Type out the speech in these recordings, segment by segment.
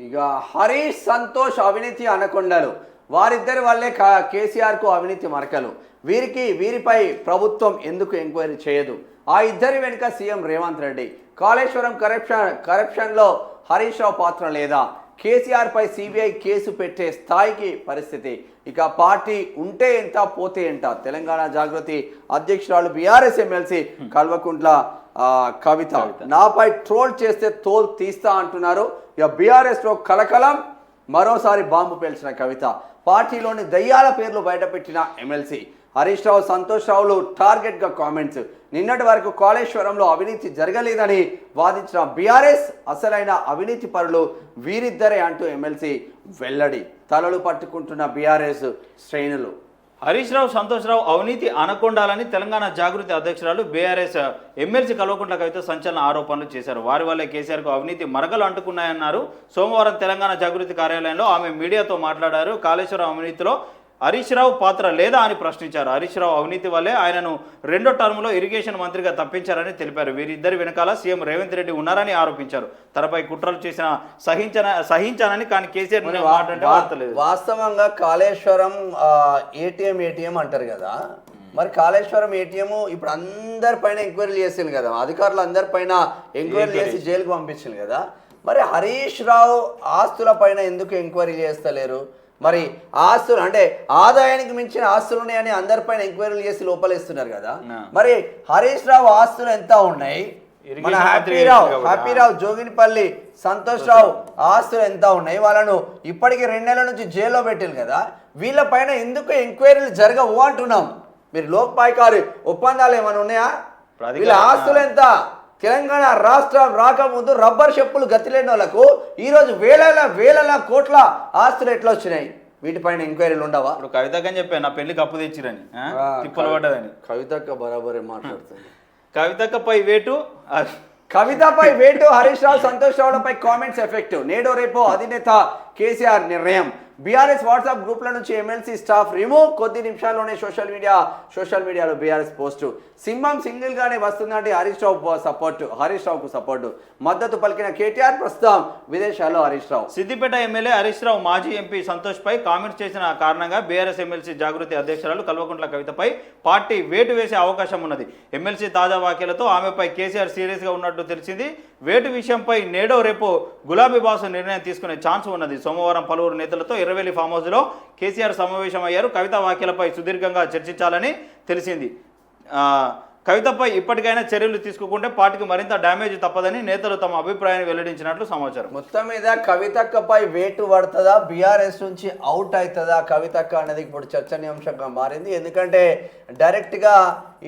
ఇక హరీష్ సంతోష్ అవినీతి అనకొండలు. వారిద్దరి వల్లే కా- కేసీఆర్కు అవినీతి మరకలు. వీరికి వీరిపై ప్రభుత్వం ఎందుకు ఎంక్వైరీ చేయదు? ఆ ఇద్దరి వెనుక సీఎం రేవంత్ రెడ్డి. కాళేశ్వరం కరప్షన్ కరప్షన్లో హరీష్ రావు పాత్ర లేదా? కేసీఆర్ పై సిబిఐ కేసు పెట్టే స్థాయికి పరిస్థితి. ఇక పార్టీ ఉంటే ఎంత పోతే ఎంత? తెలంగాణ జాగృతి అధ్యక్షురాలు బీఆర్ఎస్ ఎమ్మెల్సీ కల్వకుంట్ల కవిత. నాపై ట్రోల్ చేస్తే తోల్ తీస్తా అంటున్నారు. ఇక బీఆర్ఎస్లో కలకలం మరోసారి బాంబు పేల్చిన కవిత. పార్టీలోని దయ్యాల పేర్లు బయటపెట్టిన ఎమ్మెల్సీ. హరీష్ రావు సంతోష్ రావులు టార్గెట్గా కామెంట్స్. నిన్నటి వరకు కాళేశ్వరంలో అవినీతి జరగలేదని వాదించిన బీఆర్ఎస్ అసలైన అవినీతి పరులు వీరిద్దరే అంటూ ఎమ్మెల్సీ వెల్లడి. తలలు పట్టుకుంటున్న బీఆర్ఎస్ శ్రేణులు. హరీష్ రావు సంతోష్రావు అవినీతి అనకొండాలని తెలంగాణ జాగృతి అధ్యక్షురాలు బీఆర్ఎస్ ఎమ్మెల్సీ కల్వకుంట్ల కవిత సంచలన ఆరోపణలు చేశారు. వారి వల్లే కేసీఆర్కు అవినీతి మరగలు అంటుకున్నాయన్నారు. సోమవారం తెలంగాణ జాగృతి కార్యాలయంలో ఆమె మీడియాతో మాట్లాడారు. కాళేశ్వరం అవినీతిలో హరీష్ రావు పాత్ర లేదా అని ప్రశ్నించారు. హరీష్ రావు అవినీతి వల్లే ఆయనను రెండో టర్మ్లో ఇరిగేషన్ మంత్రిగా తప్పించారని తెలిపారు. వీరిద్దరి వెనకాల సీఎం రేవంత్ రెడ్డి ఉన్నారని ఆరోపించారు. తనపై కుట్రలు చేసిన సహించన సహించానని కానీ కేసీఆర్ వాస్తవంగా కాళేశ్వరం ఏటీఎం ఏటీఎం అంటారు కదా. మరి కాళేశ్వరం ఏటీఎం ఇప్పుడు అందరిపైన ఎంక్వైరీ చేసింది కదా. అధికారులు అందరిపైన ఎంక్వైరీ చేసి జైలుకు పంపించింది కదా. మరి హరీష్ రావు ఆస్తుల పైన ఎందుకు ఎంక్వైరీ చేస్తలేరు? మరి ఆస్తులు అంటే ఆదాయానికి మించిన ఆస్తులు ఉన్నాయని అందరిపైన ఎంక్వైరీలు చేసి లోపలేస్తున్నారు కదా. మరి హరీష్ రావు ఆస్తులు ఎంత ఉన్నాయి? మన హ్యాపీరావు. హ్యాపీరావు జోగినిపల్లి సంతోష్ రావు ఆస్తులు ఎంత ఉన్నాయి? వాళ్ళను ఇప్పటికి రెండు నెలల నుంచి జైల్లో పెట్టింది కదా. వీళ్ళపైన ఎందుకు ఎంక్వైరీలు జరగవు అంటున్నాం. మీరు లోక్పాయికారి ఒప్పందాలు ఏమైనా ఉన్నాయా? వీళ్ళ ఆస్తులు ఎంత? తెలంగాణ రాష్ట్రం రాకముందు రబ్బర్ చెప్పులు గతిలేని వాళ్ళకు ఈరోజు వేల వేల కోట్ల ఆస్తులు ఎట్లా వచ్చినాయి వీటిపైన ఎంక్వైరీలు ఉండవా? ఇప్పుడు కవితకని చెప్పాను నా పెళ్ళికి అప్పు తెచ్చిరని తిప్పలు పడ్డదని. కవితక్క బరాబరే మాట్లాడుతుంది. కవితక్కపై వేటు కవితపై వేటు హరీష్ రావు సంతోష్ రావులపై కామెంట్స్ ఎఫెక్ట్. నేడో రేపో అధినేత కేసీఆర్ నిర్ణయం. బీఆర్ఎస్ వాట్సాప్ గ్రూప్ల నుంచి ఎమ్మెల్సీ స్టాఫ్ రిమూవ్. కొద్ది నిమిషాల్లోనే సోషల్ మీడియా సోషల్ మీడియాలో బీఆర్ఎస్ పోస్టు. సింహం సింగిల్ గానే వస్తుందంటే హరీష్ రావు సపోర్టు హరీష్ రావుకు సపోర్టు మద్దతు పలికిన కేటీఆర్ ప్రస్తుతం విదేశాల్లో హరీష్ రావు. సిద్దిపేట ఎమ్మెల్యే హరీష్ రావు మాజీ ఎంపీ సంతోష్ పై కామెంట్స్ చేసిన కారణంగా బీఆర్ఎస్ ఎమ్మెల్సీ జాగృతి అధ్యక్షురాలు కల్వకుంట్ల కవితపై పార్టీ వేటు వేసే అవకాశం ఉన్నది. ఎమ్మెల్సీ తాజా వ్యాఖ్యలతో ఆమెపై కేసీఆర్ సీరియస్గా ఉన్నట్టు తెలిసింది. వేటు విషయంపై నేడో రేపు గులాబీ బాసు నిర్ణయం తీసుకునే ఛాన్స్ ఉన్నది. సోమవారం పలువురు నేతలతో ఇరవెల్లి ఫామ్ హౌస్లో కేసీఆర్ సమావేశమయ్యారు. కవిత వ్యాఖ్యలపై సుదీర్ఘంగా చర్చించాలని తెలిసింది. కవితపై ఇప్పటికైనా చర్యలు తీసుకుంటే పార్టీకి మరింత డ్యామేజ్ తప్పదని నేతలు తమ అభిప్రాయాన్ని వెల్లడించినట్లు సమాచారం. మొత్తం మీద కవితక్కపై వేటు పడుతుందా? బీఆర్ఎస్ నుంచి అవుట్ అవుతుందా కవితక్క అనేది ఇప్పుడు చర్చనీయాంశంగా మారింది. ఎందుకంటే డైరెక్ట్గా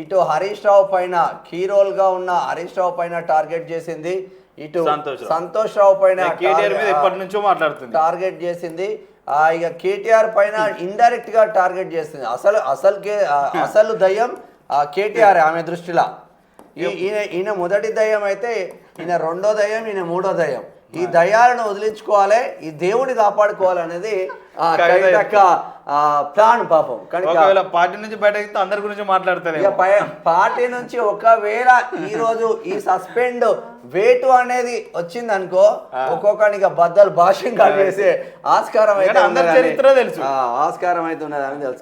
ఇటు హరీష్ రావు పైన కీ రోల్గా ఉన్న హరీష్ రావు పైన టార్గెట్ చేసింది ఇటు సంతోష్ రావు. పైన కేటీఆర్ మీద టార్గెట్- ఎప్పటి నుంచో మాట్లాడుతుంది. టార్గెట్ చేసింది. ఆ, ఇక కేటీఆర్ పైన ఇండైరెక్ట్గా టార్గెట్ చేసింది. అసలు అసలు అసలు దయ్యం కేటీఆర్ ఆమె దృష్టిలో. ఈయన ఈయన మొదటి దయ్యం అయితే ఈయన రెండో దయ్యం ఈయన మూడో దయ్యం. ఈ దయ్యాలను వదిలించుకోవాలి ఈ దేవుని కాపాడుకోవాలనేది ప్లాన్ పాపం. ఒకవేళ పార్టీ నుంచి బయటకి అందరి గురించి మాట్లాడతారు పార్టీ నుంచి ఒకవేళ ఈ రోజు ఈ సస్పెండ్ వేటు అనేది వచ్చింది అనుకో ఒక్కొక్కరికి బద్దలు భాష్యం కలిగేసే ఆస్కారం అయితే అందరి చరిత్ర తెలుసు. ఆ, ఆస్కారం అయితే ఉన్నదని తెలుసు.